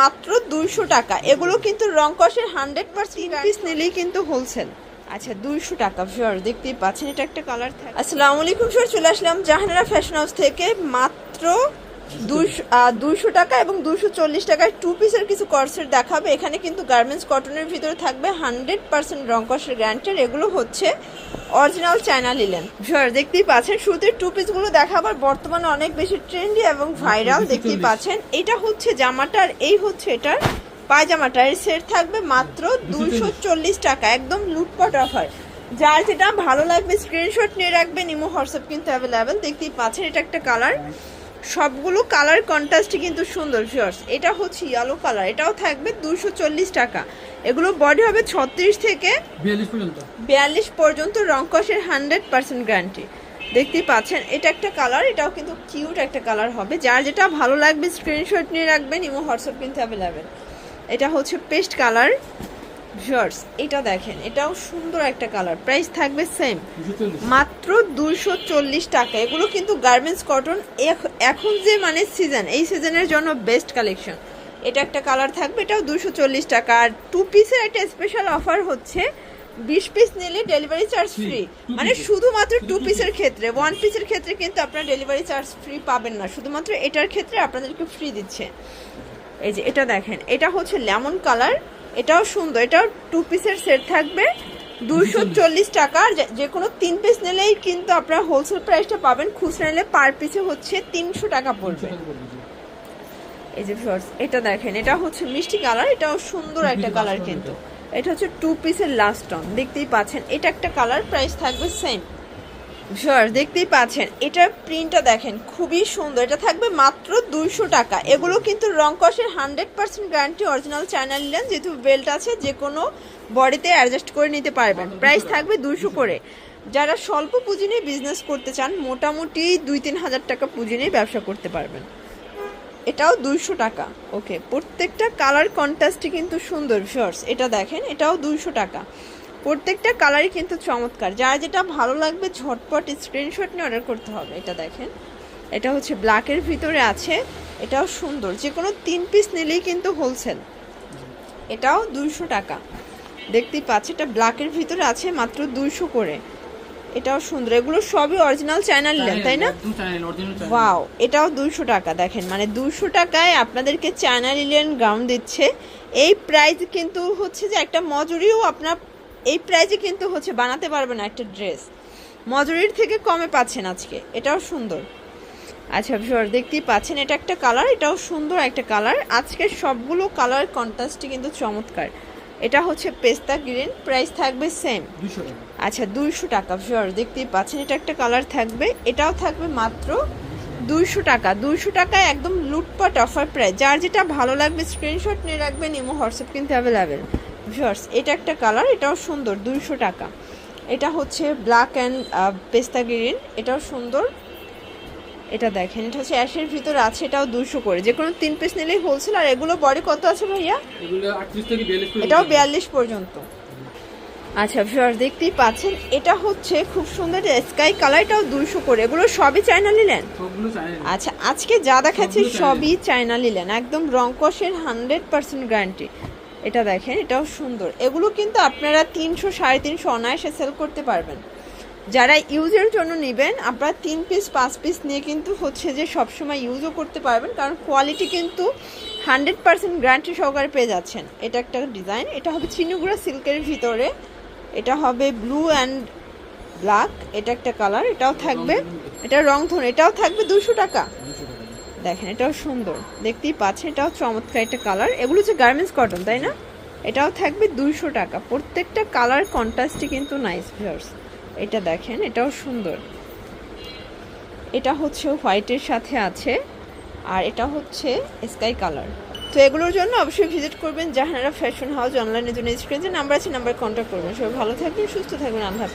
মাত্র দুইশো টাকা। এগুলো কিন্তু রং কষের হান্ড্রেড পার্সেন্ট পিস নিলেই কিন্তু হোলসেল আচ্ছা দুইশো টাকা ভিউয়ার দেখতেই পাচ্ছেন এটা একটা কালার থাকে। আসসালামু আলাইকুম স্যার চলে আসলাম জাহানারা ফ্যাশন হাউস থেকে। মাত্র দুইশো টাকা এবং দুশো চল্লিশ টাকায় টু পিসের কিছু কর্সেট দেখাবে। এখানে কিন্তু গার্মেন্টস কটনের ভিতরে থাকবে হান্ড্রেড পার্সেন্ট রং কষের গ্যারান্টের এগুলো হচ্ছে অরিজিনাল চায়না লিলেন ভিউয়ার দেখতেই পাচ্ছেন শুরুতে টু পিসগুলো দেখাবার বর্তমানে অনেক বেশি ট্রেন্ডি এবং ভাইরাল দেখতেই পাচ্ছেন। এটা হচ্ছে জামাটার এই হচ্ছে এটার পায়জামাটা এর সেট থাকবে মাত্র দুশো চল্লিশ। টাকা একদম লুটপট অফার যার যেটা ভালো লাগবে স্ক্রিনশট নিয়ে রাখবেন ইমো হোয়াটসঅ্যাপ কিন্তু অ্যাভেলেবেল দেখতেই পাচ্ছেন এটা একটা কালার সবগুলো কালার কন্ট্রাস্টই কিন্তু সুন্দর শিওর্স এটা হচ্ছে ইয়েলো কালার এটাও থাকবে দুশো চল্লিশ টাকা। এগুলো বডি হবে ছত্রিশ থেকে বিয়াল্লিশ পর্যন্ত। বিয়াল্লিশ পর্যন্ত রংকসের হান্ড্রেড পার্সেন্ট গ্যারান্টি দেখতেই পাচ্ছেন এটা একটা কালার এটাও কিন্তু কিউট একটা কালার হবে। যার যেটা ভালো লাগবে স্ক্রিনশট নিয়ে রাখবেন এবং হোয়াটসঅ্যাপ কিন্তু অ্যাভেলেবেল এটা হচ্ছে পেস্ট কালার ভিউয়ার্স এটা দেখেন এটাও সুন্দর একটা কালার প্রাইস থাকবে সেম মাত্র দুইশো চল্লিশ টাকা এগুলো কিন্তু গার্মেন্টস কটন এখন যে মানে সিজন এই সিজনের জন্য বেস্ট কালেকশন এটা একটা কালার থাকবে এটাও দুশো চল্লিশ টাকা। আর টু পিসের একটা স্পেশাল অফার হচ্ছে বিশ পিস নিলে ডেলিভারি চার্জ ফ্রি মানে শুধুমাত্র টু পিসের ক্ষেত্রে ওয়ান পিসের ক্ষেত্রে কিন্তু আপনারা ডেলিভারি চার্জ ফ্রি পাবেন না। শুধুমাত্র এটার ক্ষেত্রে আপনাদেরকে ফ্রি দিচ্ছে। এই যে এটা দেখেন এটা হচ্ছে লেমন কালার এটাও সুন্দর এটাও টু পিসের সেট থাকবে দুশো চল্লিশ টাকা। যে- কোনো তিন পিস নিলেই কিন্তু আপনারা হোলসেল প্রাইসটা পাবেন খুচরা নিলে পার পিসে হচ্ছে তিনশো টাকা পড়বে। এই যে এটা দেখেন এটা হচ্ছে মিষ্টি কালার এটাও সুন্দর একটা কালার কিন্তু। এটা। এটা হচ্ছে টু পিসের লাস্ট টন দেখতেই পাচ্ছেন এটা একটা কালার প্রাইস থাকবে সেম ভিউয়ার্স দেখতেই পাচ্ছেন। এটার প্রিন্টটা দেখেন, খুবই সুন্দর। এটা থাকবে মাত্র দুইশো টাকা। এগুলো কিন্তু রং কষের hundred percent guarantee original China নিলেন যেহেতু বেল্ট আছে, যে কোনো বডিতে অ্যাডজাস্ট করে নিতে পারবেন। প্রাইস থাকবে দুইশো করে। যারা স্বল্প পুঁজি নিয়ে বিজনেস করতে চান, মোটামুটি দুই তিন হাজার টাকা পুঁজি নিয়ে ব্যবসা করতে পারবেন। এটাও দুইশো টাকা। ওকে প্রত্যেকটা কালার কন্ট্রাস্টই কিন্তু সুন্দর শর্টস এটা দেখেন, এটাও দুইশো টাকা। প্রত্যেকটা কালারই কিন্তু চমৎকার। যার যেটা ভালো লাগবে ঝটপট স্ক্রিনশট নিয়ে অর্ডার করতে হবে। এটা দেখেন। এটা হচ্ছে ব্ল্যাকের ভিতরে আছে। এটাও সুন্দর। যে কোনো তিন পিস নিলেই কিন্তু হোলসেল এটাও দুইশো টাকা। দেখতেই পাচ্ছি এটা ব্ল্যাকের ভিতরে আছে মাত্র দুইশো করে। এটাও সুন্দর। এগুলো সবই অরিজিনাল চায়না নিলেন তাই না? ওয়াও এটাও দুইশো টাকা। দেখেন মানে দুইশো টাকায় আপনাদেরকে চায়না লিলিয়ান গাউন দিচ্ছে। এই প্রাইস কিন্তু হচ্ছে যে একটা মজুরিও আপনার এই প্রাইজে কিন্তু হচ্ছে বানাতে পারবে না একটা ড্রেস। মজুরির থেকে কমে পাচ্ছেন আজকে। এটাও সুন্দর। আচ্ছা ভিউয়ার দেখতেই পাচ্ছেন এটা একটা কালার এটাও সুন্দর একটা কালার আজকে সবগুলো কালার কন্ট্রাস্টই কিন্তু চমৎকার। এটা হচ্ছে পেস্তা গ্রিন প্রাইস থাকবে সেম আচ্ছা দুইশো টাকা ভিউয়ার দেখতেই পাচ্ছেন এটা একটা কালার থাকবে। এটাও থাকবে মাত্র দুইশো টাকা। দুইশো টাকায় একদম লুটপাট অফার প্রাইস যার যেটা ভালো লাগবে স্ক্রিনশট নিয়ে রাখবেন ইমো হোয়াটসঅ্যাপ কিন্তু অ্যাভেলেবেল ভিউয়ার্স এটা একটা কালার এটাও সুন্দর দুইশো টাকা। এটা হচ্ছে ব্ল্যাক অ্যান্ড পেস্তা গ্রিন এটাও সুন্দর। এটা দেখেন এটা হচ্ছে অ্যাশের ভিতর আছে এটাও দুইশো করে। যে কোনো তিন পিস নিলেই হোলসেল আর এগুলো বডি কত আছে ভাইয়া? এটাও বিয়াল্লিশ পর্যন্ত। আচ্ছা ভিউয়ার দেখতেই পাচ্ছেন এটা হচ্ছে খুব সুন্দর স্কাই কালার এটাও দুইশো করে। এগুলো সবই চায়না নিলেন? আচ্ছা আজকে যা দেখাচ্ছি সবই চায়না নিলেন একদম রংকসের হান্ড্রেড পার্সেন্ট গ্যারান্টি এটা দেখেন, এটাও সুন্দর। এগুলো কিন্তু আপনারা তিনশো, সাড়ে তিনশো অনায়াসে সেল করতে পারবেন। যারা ইউজের জন্য নেবেন, আপনারা তিন পিস পাঁচ পিস নিয়ে কিন্তু হচ্ছে যে সবসময় ইউজও করতে পারবেন, কারণ কোয়ালিটি কিন্তু হান্ড্রেড পার্সেন্ট গ্যারান্টি সহকারে পেয়ে যাচ্ছেন। এটা একটা ডিজাইন এটা হবে চিনুগুড়া সিল্কের ভিতরে, এটা হবে ব্লু অ্যান্ড ব্ল্যাক এটা একটা কালার এটাও থাকবে, এটা রং ধরুন এটাও থাকবে দুশো টাকা। দেখেন, এটাও সুন্দর। দেখতেই পাচ্ছেন, এটাও চমৎকার একটা কালার এগুলো হচ্ছে গার্মেন্টস কটন তাই না? এটাও থাকবে দুইশো টাকা। প্রত্যেকটা কালার কন্ট্রাস্টই কিন্তু নাইস ভিউয়ার্স এটা দেখেন, এটাও সুন্দর। এটা হচ্ছে হোয়াইটের সাথে আছে, আর এটা হচ্ছে স্কাই কালার তো এগুলোর জন্য অবশ্যই ভিজিট করবেন। জাহানারা ফ্যাশন হাউস অনলাইনের জন্য স্ক্রিনে নাম্বার আছে নাম্বার কন্ট্যাক্ট করবেন। সবাই ভালো থাকবেন, সুস্থ থাকবেন, আল্লাহ